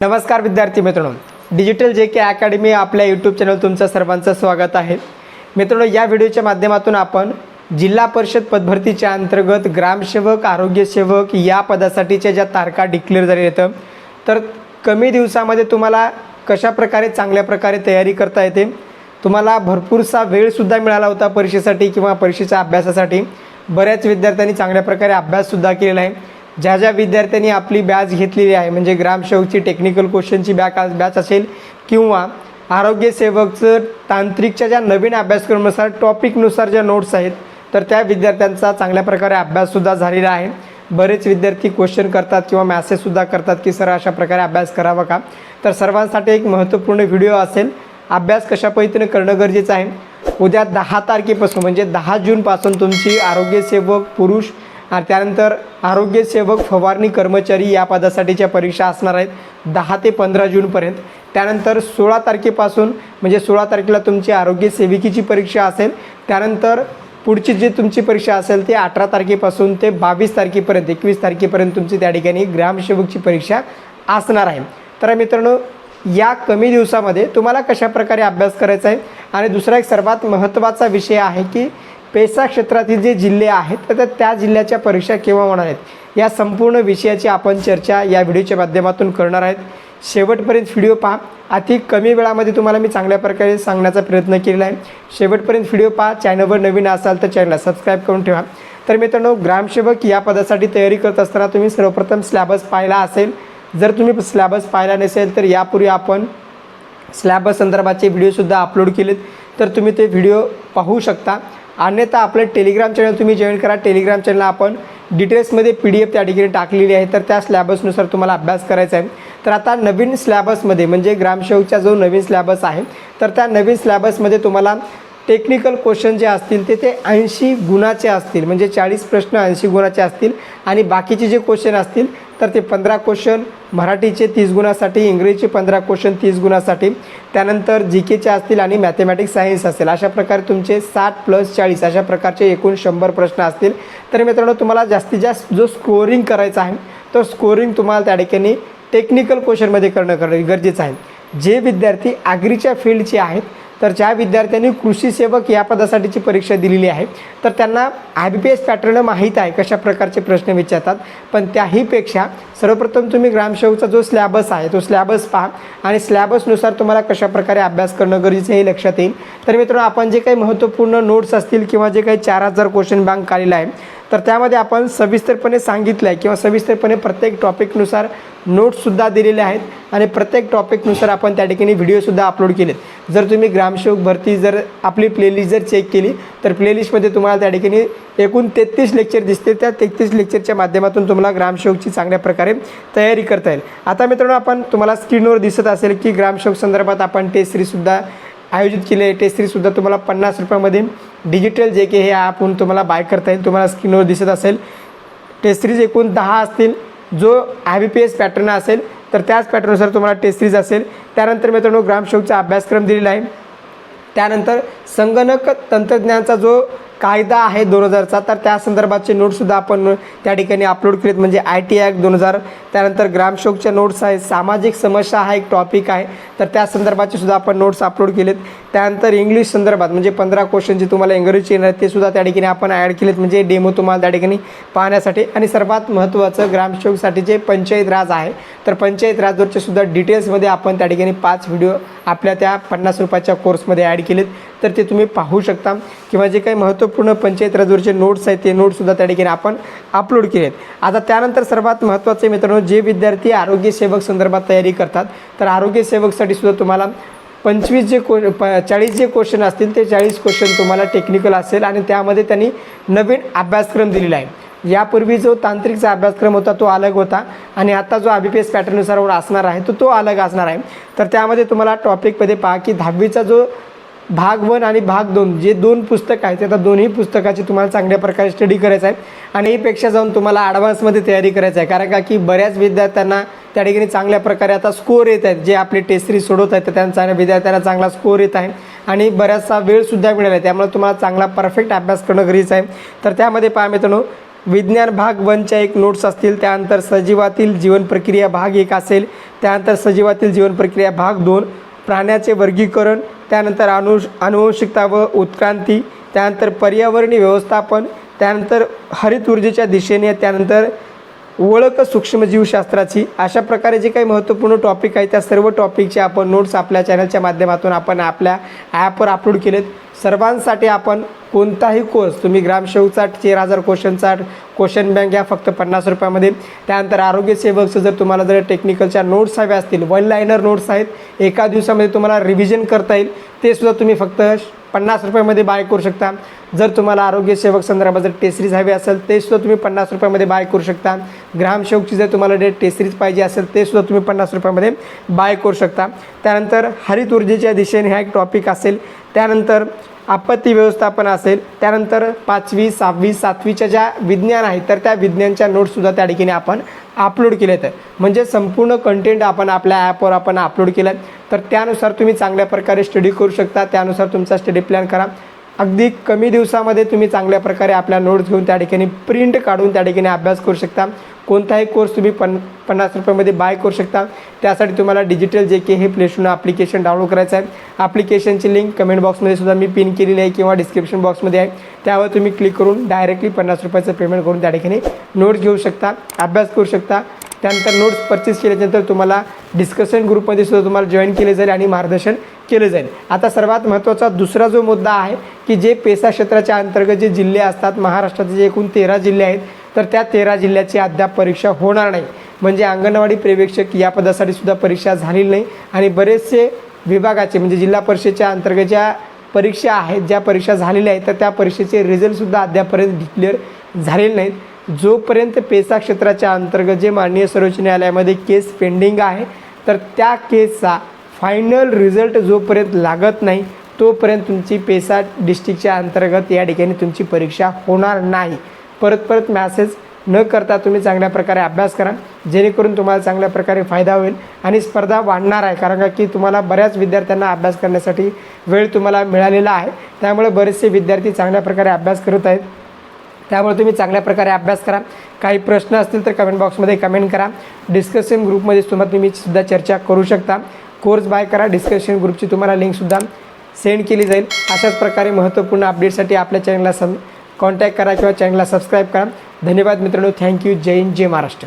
नमस्कार विद्यार्थी मित्रांनो. डिजिटल जे के अकॅडमी आपल्या यूट्यूब चॅनल तुमचं सर्वांचं स्वागत आहे. मित्रांनो या व्हिडिओच्या माध्यमातून आपण जिल्हा परिषद पदभरतीच्या अंतर्गत ग्रामसेवक आरोग्यसेवक या पदासाठीच्या ज्या तारखा डिक्लेअर झालेल्या येतं तर कमी दिवसामध्ये तुम्हाला कशा प्रकारे चांगल्या प्रकारे तयारी करता येते? तुम्हाला भरपूरसा वेळसुद्धा मिळाला होता परीक्षेसाठी किंवा परीक्षेच्या अभ्यासासाठी. बऱ्याच विद्यार्थ्यांनी चांगल्या प्रकारे अभ्याससुद्धा केलेला आहे. ज्या ज्या विद्यार्थ्यांनी आपली बॅच घेतलेली आहे म्हणजे ग्रामसेवकची टेक्निकल क्वेश्चनची बॅक बॅच असेल किंवा आरोग्य सेवकचं तांत्रिकच्या ज्या नवीन अभ्यासक्रमानुसार टॉपिकनुसार ज्या नोट्स आहेत तर त्या विद्यार्थ्यांचा चांगल्या प्रकारे अभ्याससुद्धा झालेला आहे. बरेच विद्यार्थी क्वेश्चन करतात किंवा मॅसेजसुद्धा करतात की सर अशा प्रकारे अभ्यास करावा का? तर सर्वांसाठी एक महत्त्वपूर्ण व्हिडिओ असेल अभ्यास कशा पद्धतीने करणं गरजेचं आहे? उद्या दहा तारखेपासून म्हणजे दहा जूनपासून तुमची आरोग्यसेवक पुरुष त्यानंतर आरोग्यसेवक फवारणी कर्मचारी या पदासाठीच्या परीक्षा असणार आहेत दहा ते पंधरा जूनपर्यंत त्यानंतर सोळा तारखेपासून म्हणजे सोळा तारखेला तुमची आरोग्यसेविकेची परीक्षा असेल. त्यानंतर पुढची जी तुमची परीक्षा असेल ती अठरा तारखेपासून ते बावीस तारखेपर्यंत एकवीस तारखेपर्यंत तुमची त्या ठिकाणी ग्रामसेवकची परीक्षा असणार आहे. तर मित्रांनो या कमी दिवसामध्ये तुम्हाला कशा प्रकारे अभ्यास करायचा आहे? आणि दुसरा एक सर्वात महत्त्वाचा विषय आहे की पेसा क्षेत्रातील जे जिल्हे आहेत तर त्या- जिल्ह्याच्या परीक्षा केव्हा होणार आहेत? या संपूर्ण विषयाची आपण चर्चा या व्हिडिओच्या माध्यमातून करणार आहेत. शेवटपर्यंत व्हिडिओ पहा. अति कमी वेळामध्ये तुम्हाला मी चांगल्या प्रकारे सांगण्याचा प्रयत्न केलेला आहे. शेवटपर्यंत व्हिडिओ पहा. चॅनलवर नवीन असाल तर चॅनलला सबस्क्राईब करून ठेवा. तर मित्रांनो ग्रामसेवक या पदासाठी तयारी करत असताना तुम्ही सर्वप्रथम स्लॅबस पाहिला असेल. जर तुम्ही स्लॅबस पाहिला नसेल तर यापूर्वी आपण स्लॅबस संदर्भाचे व्हिडिओसुद्धा अपलोड केलेत. तर तुम्ही ते व्हिडिओ पाहू शकता. अन्यथा आपलं टेलिग्राम चॅनल तुम्ही जॉईन करा. टेलिग्राम चॅनलला आपण डिटेल्समध्ये पी डी एफ त्या ठिकाणी टाकलेली आहे. तर त्या स्लॅबसनुसार तुम्हाला अभ्यास करायचा आहे. तर आता नवीन स्लॅबसमध्ये म्हणजे ग्रामसेवकचा जो नवीन स्लॅबस आहे तर त्या नवीन स्लॅबसमध्ये तुम्हाला टेक्निकल क्वेश्चन जे असतील ते ते ऐंशी गुणाचे असतील. म्हणजे चाळीस प्रश्न ऐंशी गुणाचे असतील. आणि बाकीचे जे क्वेश्चन असतील तर ते पंधरा क्वेश्चन मराठीचे तीस गुणासाठी इंग्रजीचे पंधरा क्वेश्चन तीस गुणासाठी. त्यानंतर जी केचे असतील आणि मॅथमॅटिक्स सायन्स असेल. अशा प्रकारे तुमचे साठ प्लस चाळीस अशा प्रकारचे एकूण शंभर प्रश्न असतील. तर मित्रांनो तुम्हाला जास्तीत जास्त जो स्कोरिंग करायचा आहे तो स्कोरिंग तुम्हाला त्या ठिकाणी टेक्निकल क्वेश्चनमध्ये करणं करणं गरजेचं आहे. जे विद्यार्थी आग्रीच्या फील्डचे आहेत तर ज्या विद्यार्थ्यांनी कृषी सेवक या पदासाठीची परीक्षा दिलेली आहे तर त्यांना I B P S pattern माहीत आहे कशा प्रकारचे प्रश्न विचारतात. पण त्याहीपेक्षा सर्वप्रथम तुम्ही ग्रामसेवकचा जो स्लॅबस आहे तो स्लॅबस पहा आणि स्लॅबसनुसार तुम्हाला कशा प्रकारे अभ्यास करणं गरजेचं आहे हे लक्षात येईल. तर मित्रांनो आपण जे काही महत्त्वपूर्ण नोट्स असतील किंवा जे काही चार हजार क्वेश्चन बँक आलेला आहे तर त्यामध्ये आपण सविस्तरपणे सांगितलं आहे किंवा सविस्तरपणे प्रत्येक टॉपिकनुसार नोट्ससुद्धा दिलेले आहेत आणि प्रत्येक टॉपिकनुसार आपण त्या ठिकाणी व्हिडिओसुद्धा अपलोड केलेत. जर तुम्ही ग्रामसेवक भरती जर आपली प्लेलिस्ट जर चेक केली तर प्लेलिस्टमध्ये तुम्हाला त्या ठिकाणी एकूण तेहतीस लेक्चर दिसते त्या तेहतीस लेक्चरच्या माध्यमातून तुम्हाला ग्रामसेवकची चांगल्या प्रकारे तयारी करता येईल. आता मित्रांनो आपण तुम्हाला स्क्रीनवर दिसत असेल की ग्रामसेवक संदर्भात आपण टेस्ट सीरीजसुद्धा आयोजित केले आहे. टेस्ट सीरीजसुद्धा तुम्हाला पन्नास रुपयामध्ये डिजिटल जे काही हे ॲपहून तुम्हाला बाय करता येईल तुम्हाला स्क्रीनवर दिसत असेल. टेस्ट सिरीज एकूण दहा असतील. जो I B P S pattern असेल तर त्याच पॅटर्ननुसार तुम्हाला टेस्ट सिरीज असेल. त्यानंतर मित्रांनो ग्रामशोकचा अभ्यासक्रम दिलेला आहे. त्यानंतर संगणक तंत्रज्ञानाचा जो कायदा आहे दोन हजारचा तर त्या संदर्भाचे नोट्ससुद्धा आपण त्या ठिकाणी अपलोड केलेत. म्हणजे आय टी ॲक्ट दोन हजार त्यानंतर ग्रामशोकच्या नोट्स आहेत सामाजिक समस्या हा एक टॉपिक आहे. तर त्या संदर्भाचे सुद्धा आपण नोट्स अपलोड केलेत. त्यानंतर इंग्लिश संदर्भात म्हणजे पंधरा क्वेश्चन जे तुम्हाला इंग्रजीचे येणार ते सुद्धा त्या ठिकाणी आपण ॲड केलेत. म्हणजे डेमो तुम्हाला त्या ठिकाणी पाहण्यासाठी. आणि सर्वात महत्त्वाचं ग्रामसेवकसाठी जे पंचायत राज आहे तर पंचायत राजवरचे सुद्धा डिटेल्समध्ये आपण त्या ठिकाणी पाच व्हिडिओ आपल्या त्या पन्नास रुपयाच्या कोर्समध्ये ॲड केलेत. तर ते तुम्ही पाहू शकता. किंवा जे काही महत्त्वपूर्ण पंचायत राजवरचे नोट्स आहेत ते नोट्ससुद्धा त्या ठिकाणी आपण अपलोड केले आहेत. आता त्यानंतर सर्वात महत्त्वाचे मित्रांनो जे विद्यार्थी आरोग्यसेवक संदर्भात तयारी करतात तर आरोग्यसेवकसाठी सुद्धा तुम्हाला पंचवीस जे को प चाळीस जे क्वेश्चन असतील ते चाळीस क्वेश्चन तुम्हाला टेक्निकल असेल आणि त्यामध्ये त्यांनी नवीन अभ्यासक्रम दिलेला आहे. यापूर्वी जो तांत्रिकचा अभ्यासक्रम होता तो अलग होता आणि आता जो आय बी पी एस पॅटर्ननुसार असणार आहे तो तो अलग असणार आहे. तर त्यामध्ये तुम्हाला टॉपिकमध्ये पहा की दहावीचा जो भाग वन आणि भाग दोन जे दोन पुस्तक आहेत आता दोन्ही पुस्तकाची तुम्हाला चांगल्या प्रकारे स्टडी करायचं आहे. आणि यापेक्षा जाऊन तुम्हाला ॲडव्हान्समध्ये तयारी करायचं आहे. कारण का की बऱ्याच विद्यार्थ्यांना त्या ठिकाणी चांगल्या प्रकारे आता स्कोअर येत आहेत. जे आपले टेस्ट सिरीज सोडवत आहेत तर त्यांचा विद्यार्थ्यांना चांगला स्कोअर येत आहे. आणि बऱ्याचसा वेळसुद्धा मिळाला आहे. त्यामुळे तुम्हाला चांगला परफेक्ट अभ्यास करणं गरजेचं आहे. तर त्यामध्ये पहा मित्रांनो विज्ञान भाग वनच्या एक नोट्स असतील त्यानंतर सजीवातील जीवन प्रक्रिया भाग एक असेल त्यानंतर सजीवातील जीवन प्रक्रिया भाग दोन प्राण्याचे वर्गीकरण त्यानंतर अनु अनुवंशिकता व उत्क्रांती त्यानंतर पर्यावरणीय व्यवस्थापन त्यानंतर हरित ऊर्जेच्या दिशेने त्यानंतर ओळख सूक्ष्मजीवशास्त्राची. अशा प्रकारे जे काही महत्त्वपूर्ण टॉपिक आहे त्या सर्व टॉपिकचे आपण नोट्स आपल्या चॅनलच्या माध्यमातून आपण आपल्या ॲपवर अपलोड केलेत. सर्वांसाठी आपण कोणताही कोर्स तुम्ही ग्रामसेवकचा चार हजार क्वेश्चनचा क्वेश्चन बँक या फक्त पन्नास रुपयामध्ये. त्यानंतर आरोग्य सेवकचं जर तुम्हाला जर टेक्निकलच्या नोट्स हव्या असतील वन लायनर नोट्स आहेत एका दिवसामध्ये तुम्हाला रिव्हिजन करता येईल. ते सुद्धा तुम्ही फक्त पन्नास रुपयामध्ये बाय करू शकता. जर तुम्हाला आरोग्य सेवक संदर्भात जर टेसरीज हवी असेल ते सुद्धा तुम्ही पन्नास रुपयामध्ये बाय करू शकता. ग्रामसेवकची जर तुम्हाला डेट टेसरीज पाहिजे असेल ते सुद्धा तुम्ही पन्नास रुपयामध्ये बाय करू शकता. त्यानंतर हरित ऊर्जेच्या दिशेने हा एक टॉपिक असेल. त्यानंतर आपत्ती व्यवस्थापन असेल त्यानंतर पाचवी सहावी सातवीच्या ज्या विज्ञान आहेत तर त्या विज्ञानच्या नोट्ससुद्धा त्या ठिकाणी आपण अपलोड केले आहेत म्हणजे संपूर्ण कंटेंट आपण आपल्या ॲपवर आपण अपलोड केलं तर त्यानुसार तुम्ही चांगल्या प्रकारे स्टडी करू शकता. त्यानुसार तुमचा स्टडी प्लॅन करा. अगदी कमी दिवसामध्ये तुम्ही चांगल्या प्रकारे आपल्या नोट्स घेऊन त्या ठिकाणी प्रिंट काढून त्या ठिकाणी अभ्यास करू शकता. कोणताही कोर्स तुम्ही पन पन्नास रुपयामध्ये बाय करू शकता. त्यासाठी तुम्हाला डिजिटल जे के हे प्लेस्टोर ॲप्लिकेशन डाउनलोड करायचं आहे. ॲप्लिकेशनची लिंक कमेंट बॉक्समध्ये सुद्धा मी पिन केलेली आहे किंवा डिस्क्रिप्शन बॉक्समध्ये आहे. त्यावर तुम्ही क्लिक करून डायरेक्टली पन्नास रुपयाचं पेमेंट करून त्या ठिकाणी नोट्स घेऊ शकता अभ्यास करू शकता. त्यानंतर नोट्स परचेस केल्यानंतर तुम्हाला डिस्कशन ग्रुपमध्ये सुद्धा तुम्हाला जॉईन केले जाईल आणि मार्गदर्शन केलं जाईल. आता सर्वात महत्त्वाचा दुसरा जो मुद्दा आहे की जे पेसा क्षेत्राच्या अंतर्गत जे जिल्हे असतात महाराष्ट्राचे जे एकूण तेरा जिल्हे आहेत तर त्या तेरा जिल्ह्याची अद्याप परीक्षा होणार नाही. म्हणजे अंगणवाडी पर्यवेक्षक या पदासाठी सुद्धा परीक्षा झालेली नाही आणि बरेचसे विभागाचे म्हणजे जिल्हा परिषदेच्या अंतर्गत ज्या परीक्षा आहेत ज्या परीक्षा झालेल्या आहेत तर त्या परीक्षेचे रिझल्टसुद्धा अद्यापर्यंत डिक्लेअर झालेले नाहीत. जोपर्यंत पेसा क्षेत्राच्या अंतर्गत जे माननीय सर्वोच्च न्यायालयामध्ये केस पेंडिंग आहे तर त्या केसचा फायनल रिझल्ट जोपर्यंत लागत नाही तोपर्यंत तुमची पेसा डिस्ट्रिक्टच्या अंतर्गत या ठिकाणी तुमची परीक्षा होणार नाही. परत परत मॅसेज न करता तुम्ही चांगल्या प्रकारे अभ्यास करा. जेणेकरून तुम्हाला चांगल्या प्रकारे फायदा होईल आणि स्पर्धा वाढणार आहे. कारण का की तुम्हाला बऱ्याच विद्यार्थ्यांना अभ्यास करण्यासाठी वेळ तुम्हाला मिळालेला आहे. त्यामुळे बरेचसे विद्यार्थी चांगल्या प्रकारे अभ्यास करत आहेत. त्यामुळे तुम्ही चांगल्या प्रकारे अभ्यास करा. काही प्रश्न असतील तर कमेंट बॉक्समध्ये कमेंट करा. डिस्कशन ग्रुपमध्ये तुम्हाला तुम्ही सुद्धा चर्चा करू शकता. कोर्स बाय करा. डिस्कशन ग्रुपची तुम्हाला लिंकसुद्धा सेंड केली जाईल. अशाच प्रकारे महत्त्वपूर्ण अपडेटसाठी आपल्या चॅनलला सम कॉन्टॅक्ट करा किंवा चॅनलला सबस्क्राईब करा. धन्यवाद मित्रांनो. थँक्यू जय हिंद जय महाराष्ट्र.